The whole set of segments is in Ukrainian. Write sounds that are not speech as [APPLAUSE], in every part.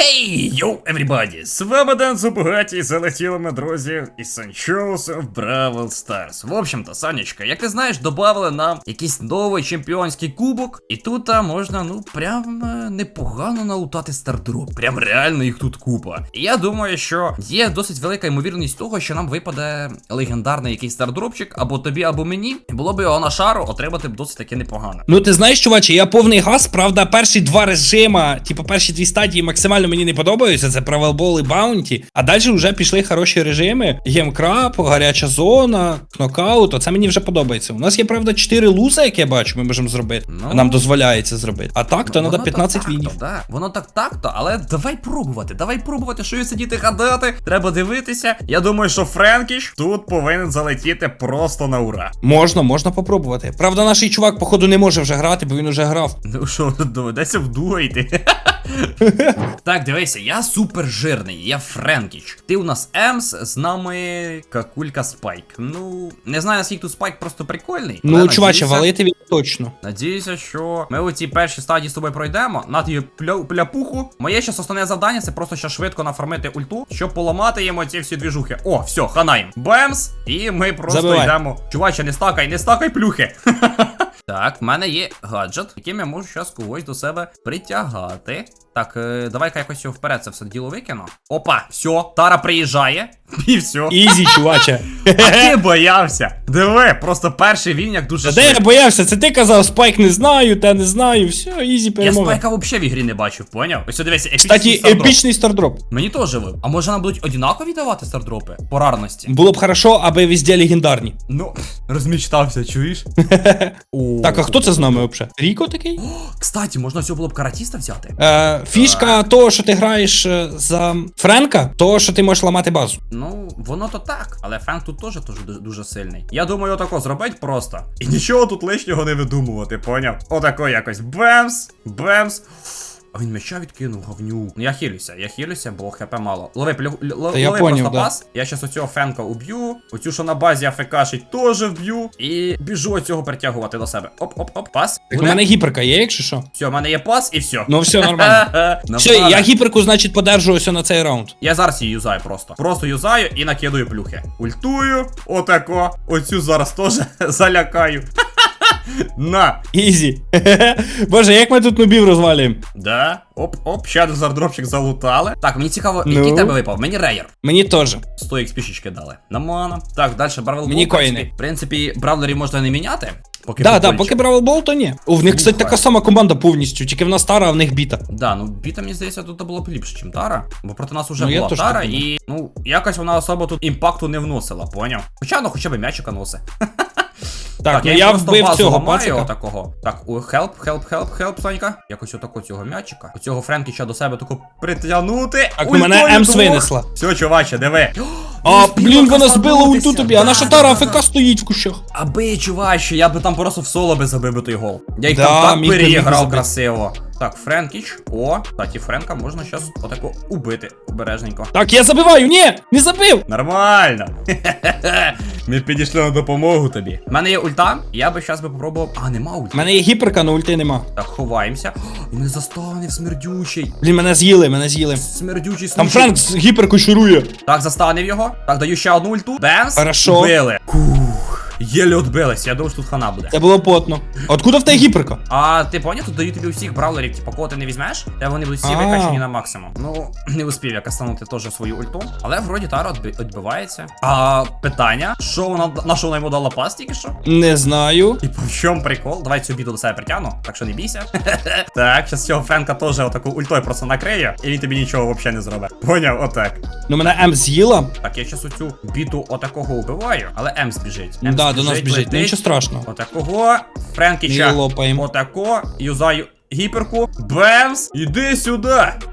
Хей, йоу, everybody! З вами Ден Зубгаті, залетіли ми, друзі, із Санчоуса в Бравл Старс. В общем-то, Санечка, як ти знаєш, додали нам якийсь новий чемпіонський кубок, і тут можна, ну, прям е, непогано налутати стардроп. Прям реально їх тут купа. І я думаю, що є досить велика ймовірність того, що нам випаде легендарний якийсь стардропчик, або тобі, або мені. І було б його на шару отримати б досить таки непогано. Ну ти знаєш, чуваче, я повний газ, правда, перші два режима, типу перші дві стадії максимально мені не подобаються. Це правелбол і баунті. А далі вже пішли хороші режими. Гемкрап, гаряча зона, кнокаут. Оце мені вже подобається. У нас є, правда, 4 луса, як я бачу, ми можемо зробити. Ну. Нам дозволяється зробити. А так, то треба 15 так так-то, Да. Воно так так-то, але давай пробувати. Давай пробувати, що і сидіти гадати. Треба дивитися. Я думаю, що Френкіш тут повинен залетіти просто на ура. Можна, можна попробувати. Правда, наш чувак, походу, не може вже грати, бо він уже грав. Ну що, [LAUGHS] доведеться вдуга йти. [LAUGHS] так, дивися, я супер жирний, я Френкіч. Ти у нас Емс, з нами какулька Спайк. Ну, не знаю, наскільки тут Спайк просто прикольний. але Ну, чуваче, надіюся- валити він точно. Надіюся, що ми у цій першій стадії з тобою пройдемо. На тобі пля- пляпуху. Моє ще основне завдання це просто ще швидко нафармити ульту, щоб поламати йому ці всі двіжухи. О, все, ханаєм. Бемс! І ми просто Забивай. йдемо. Чуваче, не стакай, не стакай плюхи. [LAUGHS] Так, в мене є гаджет, яким я можу зараз когось до себе притягати. Так, е, давай-ка якось його вперед це все діло викину. Опа, все, Тара приїжджає. [LAUGHS] І все. Ізі, чуваче. [LAUGHS] А ти боявся. Диви, просто перший він як дуже Та де я боявся? Це ти казав, спайк не знаю, та не знаю. Все, ізі Я спайка взагалі в ігрі не бачив, поняв? Ось дивися, епічний Кстати, стардроп. епічний стардроп. Мені теж вив. А може нам будуть однакові давати стардропи? По рарності. Було б хорошо, аби везде легендарні. Ну, [LAUGHS] розмічтався, чуєш? О. Так, а хто це з нами взагалі? Ріко такий? [GASPS] Кстати, можна цього було б каратіста взяти. Е, фішка того, що ти граєш е, за Френка, того, що ти можеш ламати базу. Ну, воно то так, але Френк тут теж теж дуже, дуже сильний. Я думаю, отако зробить просто. І нічого тут лишнього не видумувати, поняв? Отако якось бемс, бемс. А він меча відкинув говню. Ну я хилюся, я хилюся, бо хп мало. Лови, плю, л- я лови поняв, просто да. пас. Я щас оцього фенка уб'ю. Оцю, що на базі АФКшить, теж вб'ю. І біжу оцього притягувати до себе. Оп-оп-оп, пас. Так у Буде? мене гіперка є, якщо що. Все, в мене є пас і все. Ну все нормально. [LAUGHS] Все, я гіперку, значить, подержуюся на цей раунд. Я зараз її юзаю просто. Просто юзаю і накидаю плюхи. Ультую, отако. Оцю зараз теж [LAUGHS] залякаю. [LAUGHS] На. Ізі. [LAUGHS] Боже, як ми тут нубів розвалюємо? Да. Оп, оп, ще один зардропчик залутали. Так, мені цікаво, Ну? який тебе випав? Мені рейер. Мені теж. 100 XP дали. На мана. Так, далі Бравл Мені коїни. В принципі, бравлерів можна не міняти. Поки Да, да, поки Бравл Бол, то ні. У в них, кстати, така сама команда повністю, тільки в нас стара, а в них біта. Да, ну біта, мені здається, тут було б ліпше, ніж Тара. Бо проти нас уже Ну, була Тара, і ну, якось вона особо тут імпакту не вносила, поняв? Хоча, ну хоча б м'ячика носить. [LAUGHS] Так, ну їм я вбив цього пацика. такого. Так, у хелп, хелп, хелп, хелп, Сонька. Якось отако цього м'ячика. Оцього Френкіча до себе тако притягнути. Так, у мене Емс винесла. Все, чуваче, диви. А, блін, вона збила ульту касанутися. тобі, а наша Тара. АФК стоїть в кущах. Аби, чуваче, я би там просто в соло би забив би той гол. Я їх там так переіграв красиво. Так, Френкіч. О, кстати, Френка можна зараз отако убити обережненько. Так, я забиваю, ні, не забив. Нормально. [LAUGHS] Ми підійшли на допомогу тобі. У мене є ульта, я би зараз би попробував. А, нема У мене є гіперка, але ульти нема. Так, ховаємося. Він не застанив смердючий. Блін, мене з'їли, мене з'їли. Смердючий Там. Френк з гіперкою шурує. Так, застанив його. Так, даю ще одну ульту. Бемс. Хорошо. Вбили. Кух. Єлі отбились. Я думав, що тут хана буде. Це було потно. Откуда в тебе гіперка? А ти поняв, тут дають тобі усіх бравлерів, типу, кого ти не візьмеш, та вони будуть всі А. викачені на максимум. Ну, [CLEARS THROAT] не успів я кастанути теж свою ульту. Але вроді Тара відби- відбивається. А питання, що вона на що вона йому дала пас тільки що? Не знаю. Типу, в чому прикол? Давай цю біду до себе притягну, так що не бійся. [LAUGHS] так, зараз цього Френка теж отаку ультою просто накриє, і він тобі нічого взагалі не зробить. Поняв, отак. Ну мене М з'їла. Так, я зараз оцю біту отакого убиваю, але Емс біжить. Ну Емс да, до нас біжить. Ну нічого страшного. Отакого. Френкіча. Ми лопаємо. Отако. Юзаю гіперку. Бемс! Іди сюди.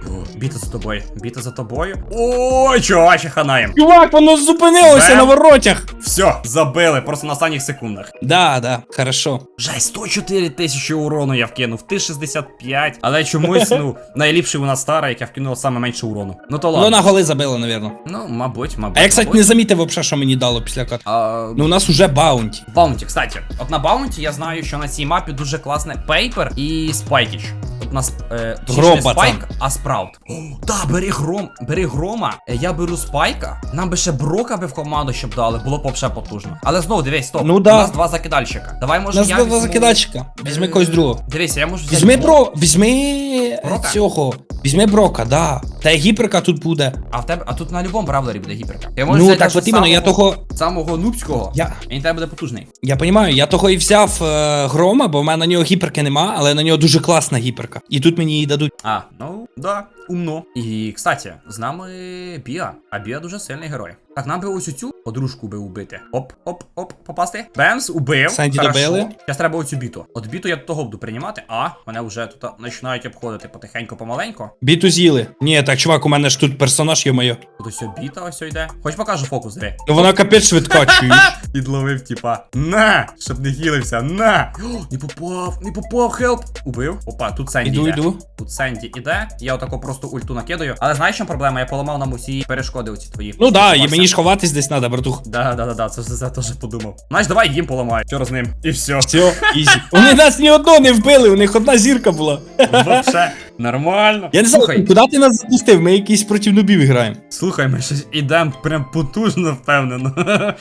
О, біта за тобою. Біта за тобою. Ой, чуваче, ханаєм. Чувак, воно зупинилося Бем. на воротях. Все, забили, просто на останніх секундах. Да, да, хорошо. Жай, 104 тисячі урону я вкинув, ти 65. Але чомусь, ну, [LAUGHS] найліпший у нас стара, яка вкинула саме менше урону. Ну то Ну ладно. на голи забила, напевно. Ну, мабуть, мабуть. А я, кстати, не мабуть. замітив вообще, що мені дало після кат. А, Ну у нас уже баунті. Баунті, кстати, от на Баунті я знаю, що на цій мапі дуже класне Пейпер і Спайкіч. Тут у нас е, Гром, пацан. спайк, а спраут. О, да, бери гром, бери грома. Е, Я беру спайка. Нам би ще брока би в команду, щоб дали, було б вообще потужно. Але знову дивись, стоп. Ну да. У нас два закидальщика. Давай може Нас я два візьму- закидачка. Візьми Е, когось другого. Дивися, я можу взяти. Візьми Бро- бро, візьми Брока? цього. Візьми брока, да. Та й гіперка тут буде. А в тебе, а тут на любому бравлері буде гіперка. Я можу Ну взяти так от іменно, я самого- того. самого нубського. Я, Він тебе буде потужний. я розумію, я того і взяв е, грома, бо в мене на нього гіперки нема, але на нього дуже класна гіперка. І тут мені її дадуть. А, ну да, умно. І, кстати, з нами Біа, а Біа дуже сильний герой. Так, нам би ось цю подружку би убити. Оп, оп, оп, попасти. Бемс, убив. Санді добили. Зараз треба оцю біту. От біту я до того буду приймати, а мене вже тут починають обходити потихеньку помаленьку. Біту з'їли. Ні, так, чувак, у мене ж тут персонаж, йо-моє. Тут ось біта ось йде. Хоч покажу фокус, диви. Ну вона капець швидка, [LAUGHS] чуєш. Підловив, типа, на! Щоб не хілився, на! О, не попав, не попав, хелп! Убив. Опа, тут Сенді Іду, йде. іду. Тут Сенді іде, я отако просто ульту накидаю. Але знаєш, що проблема? Я поламав нам усі перешкоди оці твої. Ну да, і мені ж ховатись десь треба, братух. Да, да, да, да, це все теж подумав. Знаєш, давай їм поламай. Що з ним? І все. Все, ізі. Вони нас ні одного не вбили, у них одна зірка була. Вообще, нормально. Я не знаю, куди ти нас запустив? Ми якісь проти нубів граємо. слухай, ми щось ідемо прям потужно впевнено. [LAUGHS]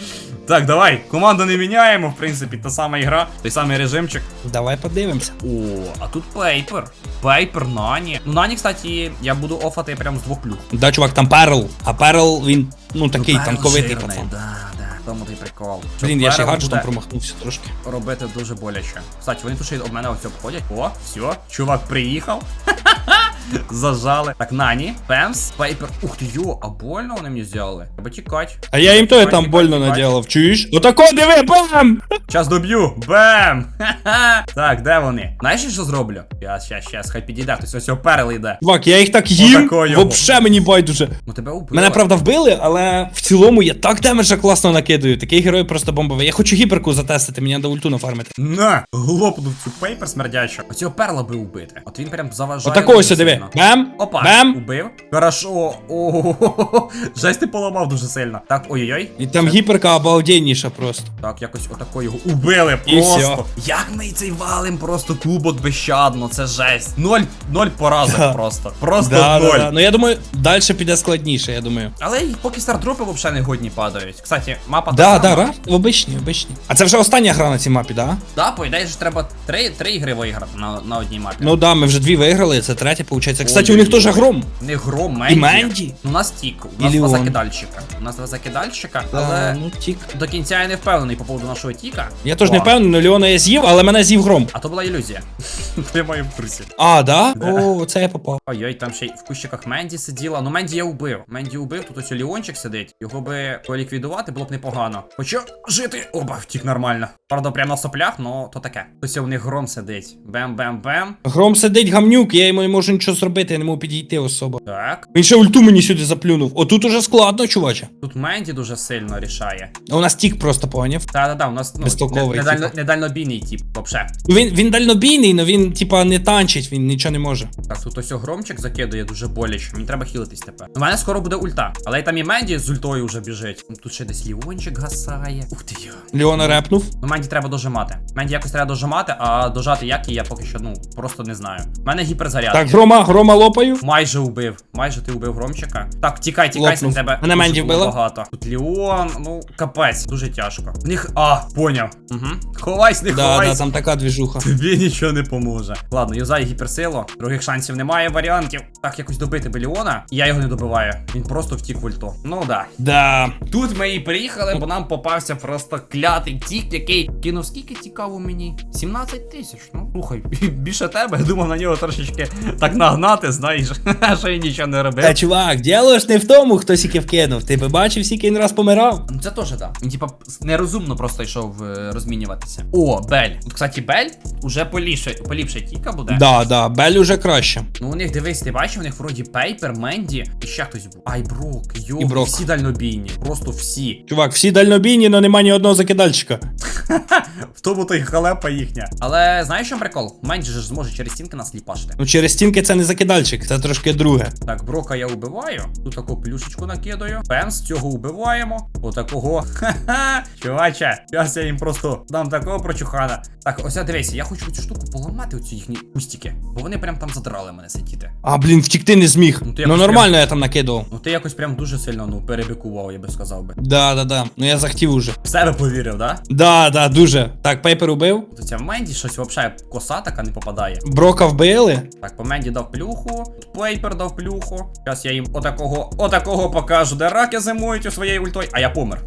так, давай, команду не міняємо, в принципі, та сама ігра, той самий режимчик. Давай подивимося. О, а тут Пейпер. Пейпер, Нані. Ну, Нані, кстати, я буду офати прям з двох плюх. Да, чувак, там Перл, а Перл він, ну такий Ну, танковитий жирний, пацан. Да, да, тому той прикол. Блін, я ще гаджетом промахнувся трошки. робити дуже боляче. Кстати, вони тут ще об мене ось обходять. О, все, чувак приїхав. Зажали. Так, Нані, Пемс, Пейпер. Ух ти йо, а больно вони мені взяли. Треба тікать. А я їм то Тікать, там больно наділав, чуєш? Отако диви, бам! Час доб'ю. Бем! [LAUGHS] Так, де вони? Знаєш, що зроблю? Я щас, щас, хай підійде. Хтось ось перл йде. Чувак, я їх так їм, Отако його. вообще мені байдуже. Ну тебе убили. Мене правда вбили, але в цілому я так демеджа класно накидаю. Такий герой просто бомбовий. Я хочу гіперку затестити, мені треба ульту нафармити. На! Глопнув цю пейпер смердячу. Оцього перла би убити. От він прям заважає. Отако ось диви. Сильно. Бам! Опа, Бам! убив. Хорошо. О, жесть ти поламав дуже сильно. Так, ой-ой-ой. І там гіперка обалденніша просто. Так, якось отако його убили просто. Як ми цей валим просто кубок безщадно, це жесть. Ноль, ноль поразок просто. Просто ноль. Ну я думаю, далі піде складніше, я думаю. Але поки стардропи взагалі не годні падають. Кстати, мапа Да, да, обичні, обичні. А це вже остання гра на цій мапі, да? Да, по ідеї ж треба три, три ігри виграти на, на одній мапі. Ну да, ми вже дві виграли, це третя, виходить. Кстати, у них теж гром. Не гром, Менді. І Менді? У нас тік, у І нас два Леон. закидальщика. У нас два закидальщика, Да, але ну тік. до кінця я не впевнений по поводу нашого тіка. Я теж не О, впевнений, Леона я з'їв, але мене з'їв гром. А то була ілюзія. [LAUGHS] Я маю в трусі. А, да? Да. О, це я попав. Ой-ой, там ще й в кущиках Менді сиділа. Ну Менді я убив. Менді убив, тут ось Ліончик сидить. Його би поліквідувати було б непогано. Хоча жити. Оба, втік нормально. Правда, прямо на соплях, но то таке. Ось у них гром сидить. Бем-бем-бем. Гром сидить гамнюк, я йому не можу нічого зробити, я не можу підійти особо. Так. Він ще ульту мені сюди заплюнув. Отут уже складно, чуваче. Тут Менді дуже сильно рішає. А у нас тік просто поняв. Та-да-да, у нас ну, Безтолковий, не- недально, типа. недальнобійний тип, вообще. Ну, Він, він дальнобійний, але він, типа, не танчить, він нічого не може. Так, тут ось громчик закидує дуже боляче. Мені треба хілитись тепер. У мене скоро буде ульта. Але там і Менді з ультою вже біжить. Ну, Тут ще десь Ліончик гасає. Ух ти я. Леона репнув. Ну, Менді треба дожимати. Менді якось треба дожимати, а дожати як і я поки що, ну, просто не знаю. У мене гіперзаряд. Так, грома, грома лопаю. Майже убив. Майже ти убив громчика. Так, тікай, тікай, на тебе. Мене Менді вбила? багато. Тут Ліон, ну, капець, дуже тяжко. В них. А, поняв. Угу. Ховайсь, не Да, ховайсь. да, там така двіжуха. Тобі нічого не поможе. Ладно, юзай гіперсилу. Других шансів немає, варіантів. Так, якось добити Беліона. І я його не добиваю. Він просто втік в ульту. Ну да. Да. Тут ми і приїхали, бо нам попався просто клятий тік, який кинув скільки цікаво мені? 17 тисяч. Ну, слухай, [LAUGHS] більше тебе. Я думав на нього трошечки так нагнати, знаєш, [LAUGHS] що я нічого не робив. Та чувак, діло ж не в тому, хто сіки вкинув. Ти би бачив, він раз помирав. Ну це теж так. Він типа нерозумно просто йшов е, розмінюватися. О, Бель. От, кстати, Бель уже поліпше, поліпше тіка буде. Да, да, Бель уже краще. Ну у них дивись, ти бачив, у них вроді Пейпер, Менді і ще хтось був. Ай, Брок, йо, І Брок. всі дальнобійні. Просто всі. Чувак, всі дальнобійні, але нема ні одного закидальщика. [LAUGHS] В тому то й халепа їхня. Але знаєш, що прикол? Менш же ж зможе через стінки нас ліпашити. Ну через стінки це не закидальчик, це трошки друге. Так, брока я убиваю. Тут таку плюшечку накидаю. Пемс, цього убиваємо. Отакого. Ха-ха. Чуваче, зараз я їм просто дам такого прочухана. Так, ось я дивися, я хочу цю штуку поламати, оці їхні кустики. Бо вони прям там задрали мене сидіти. А, блін, втікти не зміг. Ну, Ну, ти якось нормально я там накидував. Ну ти якось прям дуже сильно ну перебікував, я би сказав би. Да, да, да. Ну я захотів уже. В себе повірив, да? Да, да, дуже. Так, пейпер убив. Тут ця в Менді щось взагалі коса така не попадає. Брока вбили. Так, по Менді дав плюху, Пейпер дав плюху. Зараз я їм отакого, отакого покажу, де раки зимують у своєї ультою, а я помер.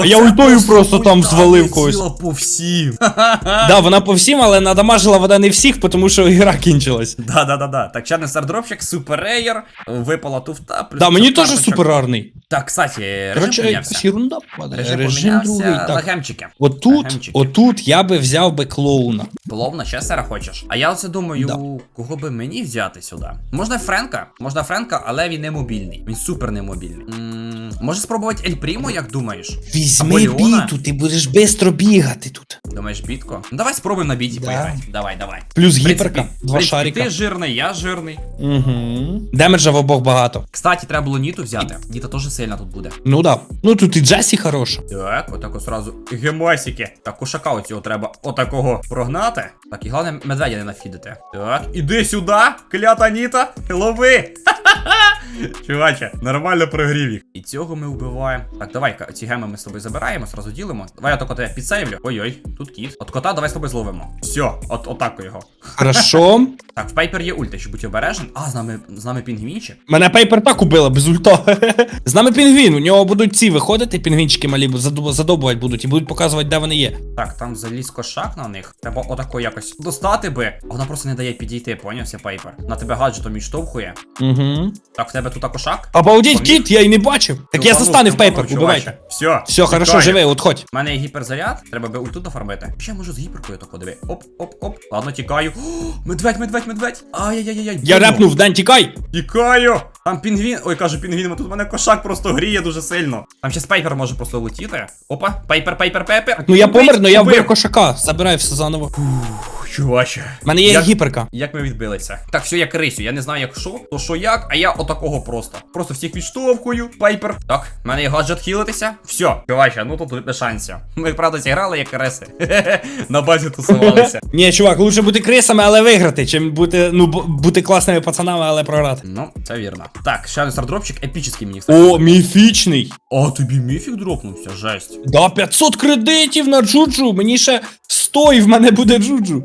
А я ультою просто там звалив когось. летіла по всім. [LAUGHS] Да, вона по всім, але надамажила вона не всіх, тому що гра кінчилась. Да, да, да, да. Так, чадний стардропчик, супер рейер, випала туфта. плюс Да, мені теж карточок. суперарний. Так, кстати, режим Короче, помінявся. якась ерунда падає. Режим, Режим другий. Так. легемчики. Отут, Легемчики. отут я би взяв би клоуна. Пловно, чесера хочеш. А я оце думаю, Да. кого би мені взяти сюди? Можна Френка, можна Френка, але він не мобільний. Він супер не мобільний. Може спробувати Ель Прімо, як думаєш? Візьми біту, ти будеш швидко бігати тут. Думаєш, бітко? Ну давай спробуємо на біті Да. поіграти. Давай, давай. Плюс гіперка, два шарика. Ти жирний, я жирний. Угу. Демеджа в обох багато. Кстати, треба було Ніту взяти. Ніта теж сильна тут буде. Ну да. Ну тут і Джесі хороша. Так, отако сразу гемасики. Так, кушака оцього треба отакого прогнати. Так, і головне медведя не нафідити. Так, іди сюди, клята Ніта, лови. [LAUGHS] Чуваче, нормально прогрів їх. І цього ми вбиваємо. Так, давай ці геми ми з тобою забираємо, зразу ділимо. Давай я тако тебе підсейвлю. Ой-ой, тут кіт. От кота давай з тобою зловимо. Все, от отако його. Хорошо. [LAUGHS] Так, в Пайпер є ульта, щоб бути обережен. А, з нами з нами пінгвінчик. Мене Пейпер так убила без ульта. [LAUGHS] З нами пінгвін. У нього будуть ці виходити, пінгвінчики малі задобувати будуть і будуть показувати, де вони є. Так, там заліз кошак на них. Треба отако якось достати би. А вона просто не дає підійти, понявся Пайпер. На тебе гаджетом відштовхує. Угу. Так, в тебе тут також шаг. Обалдеть, Поміг? кіт, я й не бачив. Так я застанив Пейпер, убивайте. Все, Все, хорошо, живи, от хоть. У мене є гіперзаряд, треба би ульту дофармити. Ще можу з гіперкою тако диви. Оп, оп, оп. Ладно, тікаю. О, медведь, медведь, медведь. Ай-яй-яй-яй. Я репнув, Дань, тікай! Тікаю! Там пінгвін. Ой, кажу пінгвін, а тут мене кошак просто гріє дуже сильно. Там ще Пайпер може просто летіти. Опа, Пайпер, Пайпер, Пайпер. Ну я помер, но я убив. вбив кошака. Забирай все заново. Ух, Чуваче. У мене є Як- гіперка. Як ми відбилися? Так, все, я крисю. Я не знаю, як що, то що як, а я отакого просто. Просто всіх відштовхую. Пайпер. Так, в мене є гаджет хілитися. Все, чуваче, ну тут без шансів. Ми правда зіграли як креси. [LAUGHS] На базі тусувалися. [LAUGHS] Ні, чувак, лучше бути крисами, але виграти, чим бути, ну, бути класними пацанами, але програти. Ну, це вірно. Так, ще один стардропчик епічний мені О, міфічний. А тобі міфік дропнувся, жесть. Да, 500 кредитів на джуджу. Мені ще 100 і в мене буде джуджу.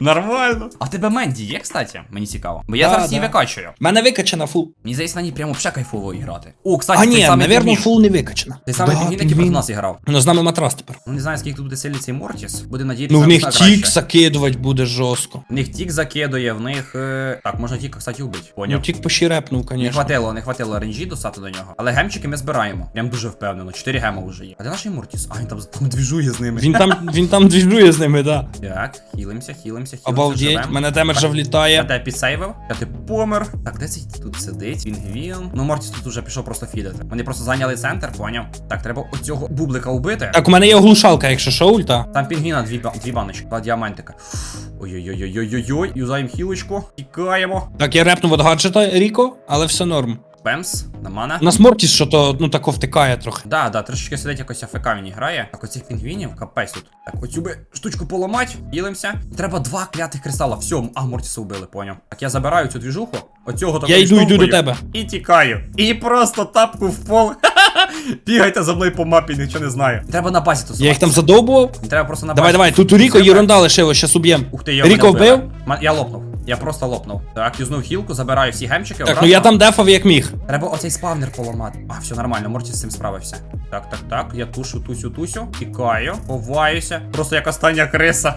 Нормально. А в тебе Менді є, кстати? Мені цікаво. Бо я Да, зараз її да. викачую. Мене викачана фул. Мені здається, на ній прямо взагалі кайфово грати. О, кстати, А той ні, самий пінгвін. фул не викачана. Самий Да, пінгвін, який проти нас грав. Ну, з нами матрас тепер. Ну не знаю, скільки тут буде сильний цей Мортіс. Буде надіятися Ну, в на них на тік закидувати буде жорстко. В них тік закидує, в них. Е... Так, можна тіка, кстати, убити. Ну, Поняв. тік пощерепнув, не конечно. хватило, не хватило ренджі достати до нього. Але гемчики ми збираємо. Прям дуже впевнено. Чотири гема вже є. А де наш Мортіс? А він там, там двіжує з ними. Він там, він там двіжує з ними, да. Так, хілимося, хілимося, хілимося. Обалдеть, живем. мене темер вже влітає. тебе підсейвив, я ти помер. Так, де цей тут сидить? Пінгвін. Ну, Мортіс тут уже пішов просто фідати. Вони просто зайняли центр, поняв? Так, треба оцього бублика вбити. Так, у мене є оглушалка, якщо що, ульта. Там пінгвіна дві, дві баночки, два діамантика. Ой-ой-ой-ой-ой-ой. Юзаємо хілочку. Тікаємо. Так, я репнув від гаджета Ріко, але все норм. Пемс, на мене. У нас Мортіс що то, ну тако втикає трохи. Да, да, трошечки сидить якось АФК він грає. Так, оцих пінгвінів, капець тут. Так, оцю би штучку поламать, ділимося. Треба два клятих кристала. Все, а Мортіса вбили, поняв. Так я забираю цю двіжуху. Оцього такого Я йду, йду до тебе. І тікаю. І просто тапку в пол. [LAUGHS] Бігайте за мною по мапі, нічого не знаю. Треба на базі тусувати. Я їх там задовбував. Треба просто на базі. Давай, давай, тут у Ріко єрунда лишилось, щас уб'єм. Ух ти, я Ріко вбив? Я лопнув. Я просто лопнув. Так, юзнув хілку, забираю всі гемчики. Так, ну я там дефав як міг. Треба оцей спавнер поламати. А, все нормально, Морті з цим справився. Так, так, так. Я тушу, тусю, тусю. Тікаю, ховаюся. Просто як остання криса.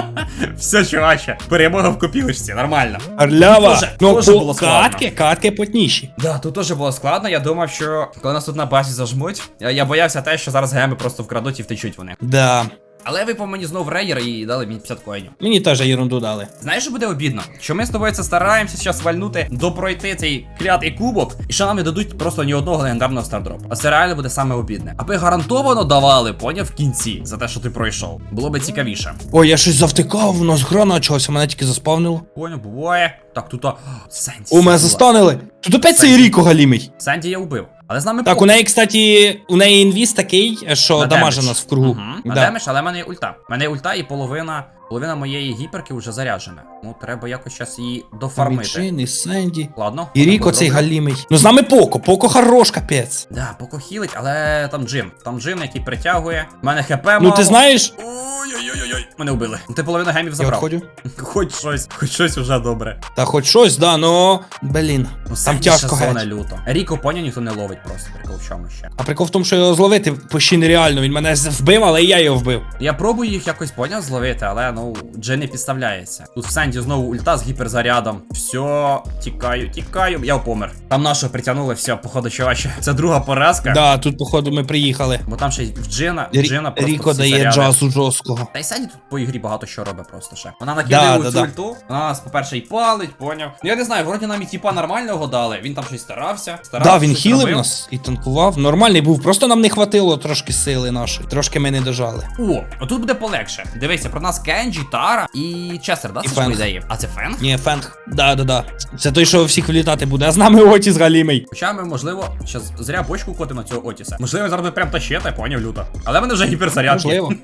[LAUGHS] все, чуваче. Перемога в копілочці, нормально. Арлява. Тоже- Ну, тоже було складно. катки, катки плотніші. Да, тут теж було складно. Я думав, що коли нас тут на базі зажмуть, я, я боявся те, що зараз геми просто вкрадуть і втечуть вони. Да. Але ви по мені знов рейєр і дали мені 50 коїнів. Мені теж ерунду дали. Знаєш, що буде обідно? Що ми з тобою це стараємося зараз вальнути, допройти цей клятий кубок, і що нам не дадуть просто ні одного легендарного стардропу. А це реально буде саме обідне. Аби гарантовано давали, поняв в кінці за те, що ти пройшов. Було би цікавіше. Ой, я щось завтикав, у нас гра почалася, мене тільки заспавнило. Поняв, буває. Так, тут а, Сенді. О, мене застанили. Тут опять цей Ріко галімий. Сенді я вбив. Але з нами Так, у неї, кстати, у неї інвіз такий, що дамаже нас в кругу. Угу. На Да. демедж, але в мене є ульта. В мене є ульта і половина, половина моєї гіперки вже заряджена. Ну, треба якось зараз її дофармити. Відчини, Сенді. Ладно. І Ріко так цей галімий. Ну з нами Поко, Поко хорош, капець. Да, поко хілить, але там джин. Там джин, який притягує. У мене хп мало. Ну ти знаєш, Ой-ой-ой-ой. Мене вбили. Ну, Ти половину гемів я забрав. відходю. [LAUGHS] Хоч щось, хоч щось уже добре. Та хоч щось, да, но. Блін. Ну, Там тяжко геть. люто. Ріко поня ніхто не ловить просто, прикол в чому ще. А прикол в тому, що його зловити почти нереально. Він мене вбив, але і я його вбив. Я пробую їх якось поняв зловити, але ну джин не підставляється. Тут в Сенді знову ульта з гіперзарядом. Все, тікаю, тікаю. Я помер. Там нашого притягнули, все, походу, чуваче. Це друга поразка. Да, тут, походу, ми приїхали. Бо там ще й в джина, джина просто Ріко всі дає заряди. джазу жорсткого. Та й Сенді тут по ігрі багато що робить просто ще. Вона накидає Да, да, да, цю да. вона нас, по-перше, і палить, поняв. Ну я не знаю, вроді нам і тіпа нормального дали, він там щось старався. старався Да, він хілив робив. нас і танкував. Нормальний був, просто нам не хватило трошки сили нашої. Трошки ми не дожали. О, отут буде полегше. Дивися, про нас Кенджі, Тара і Честер, да? Це ідеї. А це Фенг? Ні, Фенг. Да, да, да. Це той, що всіх влітати буде. А з нами Отіс Галімий. Хоча ми, можливо, зараз зря бочку котимо цього Отіса. Можливо, зараз буде прям тащити, поняв люто. Але мене вже гіперзарядки. Можливо. [LAUGHS]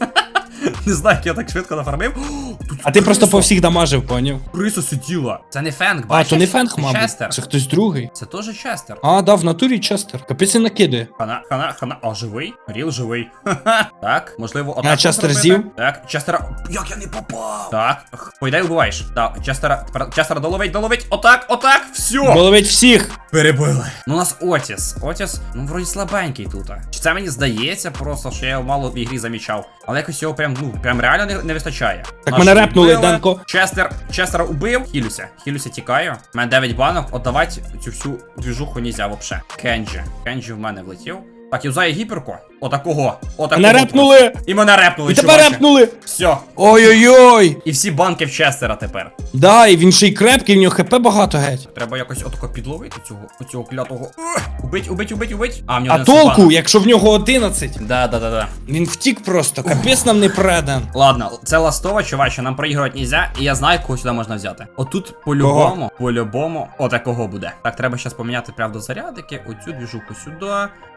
[LAUGHS] Не знаю, як я так швидко нафармив. О, Тут А ти просто по всіх дамажив, поняв? Криса сиділа. Це не Фенг, А, бачиш? то не Фенг, Це мабуть. Честер. Це хтось другий. Це теж Честер. А, да, в натурі Честер. Капець він накидає. Хана, хана, хана. А, живий? Ріл живий. Ха-ха. [LAUGHS] Так, можливо, отак. А, Честер зробити? з'їв? Так, Честера. Як я не попав? Так, х, по ідеї вбиваєш. Так, Честера, тепер Честера доловить, доловить. Отак, отак, все. Головить всіх. Перебили. Ну, у нас Отіс. Отіс, ну, вроді слабенький тут. Чи це мені здається просто, що я його мало в ігрі замічав. Але якось його прям, ну, прям реально не, не вистачає. Так Наш мене репнули, вбили. Данко. Честер, Честера убив. Хілюся. Хілюся тікаю. У мене 9 банок. Отдавати цю всю двіжуху нельзя вообще. Кенджі. Кенджі в мене влетів. Так, юзає гіперку. Отакого. Отакого. Мене репнули. І мене репнули, І чуваче. репнули. Все. Ой-ой-ой. І всі банки в Честера тепер. Да, і він ще й крепкий, в нього хп багато геть. Треба якось отако підловити цього, цього клятого. Убить, убить, убить, убить. А, в нього А один толку, субанок. якщо в нього 11, Да, да, да, да. він втік просто, капець нам не предан. Ладно, це ластова, чуваче, нам проігрувати нельзя, і я знаю, кого сюди можна взяти. Отут по-любому, по-любому, отакого буде. Так, треба зараз поміняти правда зарядики, оцю двіжуху сюди.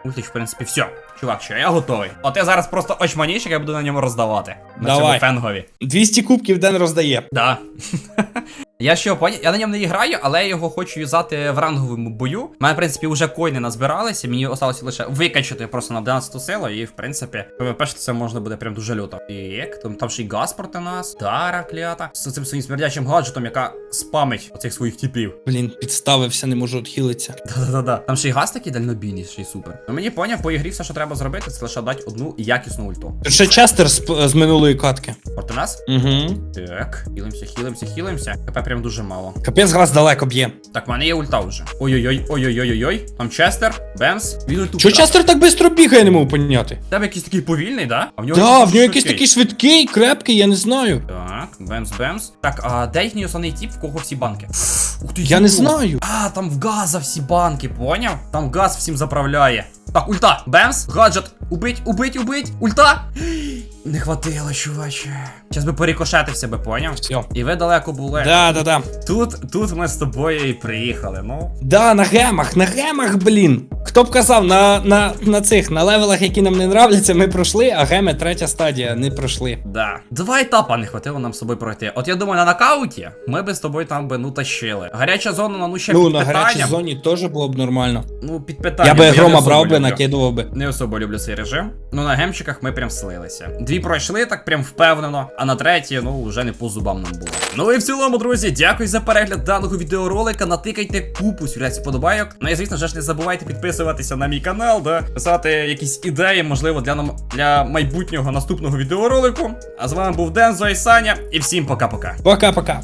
Ультич, в принципі, все. Чувак, що я готовий. От я зараз просто очманічик, я буду на ньому роздавати. На цьому фенгові. 200 кубків день роздає. Да. [LAUGHS] Я ще поня... я на ньому не граю, але я його хочу юзати в ранговому бою. У мене, в принципі, вже коїни назбиралися. Мені осталося лише викачати просто на 11 силу, і в принципі, ПВП це можна буде прям дуже люто. І як там, там ще й газ проти нас, Тара клята з цим своїм смердячим гаджетом, яка спамить оцих своїх типів. Блін, підставився, не можу відхилитися. Да-да-да. Там ще й газ такий дальнобійний, ще й супер. Ну мені поняв, по ігрі все, що треба зробити, це лише дати одну якісну ульту. Ще Честер з, з минулої катки. Проти нас? Угу. Так, хілимося, хілимося, хілимося. КП прям дуже мало. Капець газ далеко б'є. Так, в мене є ульта вже. Ой-ой-ой, ой-ой-ой-ой. Там Честер, Бемс. Він ульту. Чо. Честер так швидко бігає, не можу поняти? Тебе якийсь такий повільний, да? А в нього Да, в нього якийсь такий швидкий, крепкий, я не знаю. Так, Бемс, Бемс. Так, а де їхній основний тип, в кого всі банки? Ух ти, Я не знаю. А, там в газа всі банки, поняв? Там газ всім заправляє. Так, ульта, Бемс, гаджет. Убить, убить, убить. Ульта. Не хватило, чуваче. Зараз би порікошетився би, поняв? Все. І ви далеко були. Да, да, да. Тут, тут ми з тобою і приїхали, ну. Да, на гемах, на гемах, блін. Хто б казав, на, на, на цих, на левелах, які нам не нравляться, ми пройшли, а геми третя стадія, не пройшли. Да. Два етапа не хватило нам з собою пройти. От я думаю, на нокауті ми би з тобою там би ну тащили. Гаряча зона, ну ще Ну, під на гарячій зоні теж було б нормально. Ну, під питанням. Я би грома брав би, накидував би. Не особо люблю цей режим. Ну на гемчиках ми прям слилися. Дві пройшли так прям впевнено, а на третій, ну вже не по зубам нам було. Ну і в цілому, друзі, дякую за перегляд даного відеоролика. Натикайте купу сюряці подобайок. Ну і звісно ж не забувайте підписуватися на мій канал, да писати якісь ідеї, можливо, для нам для майбутнього наступного відеоролику. А з вами був Дензо і Саня, і всім пока-пока. Пока-пока.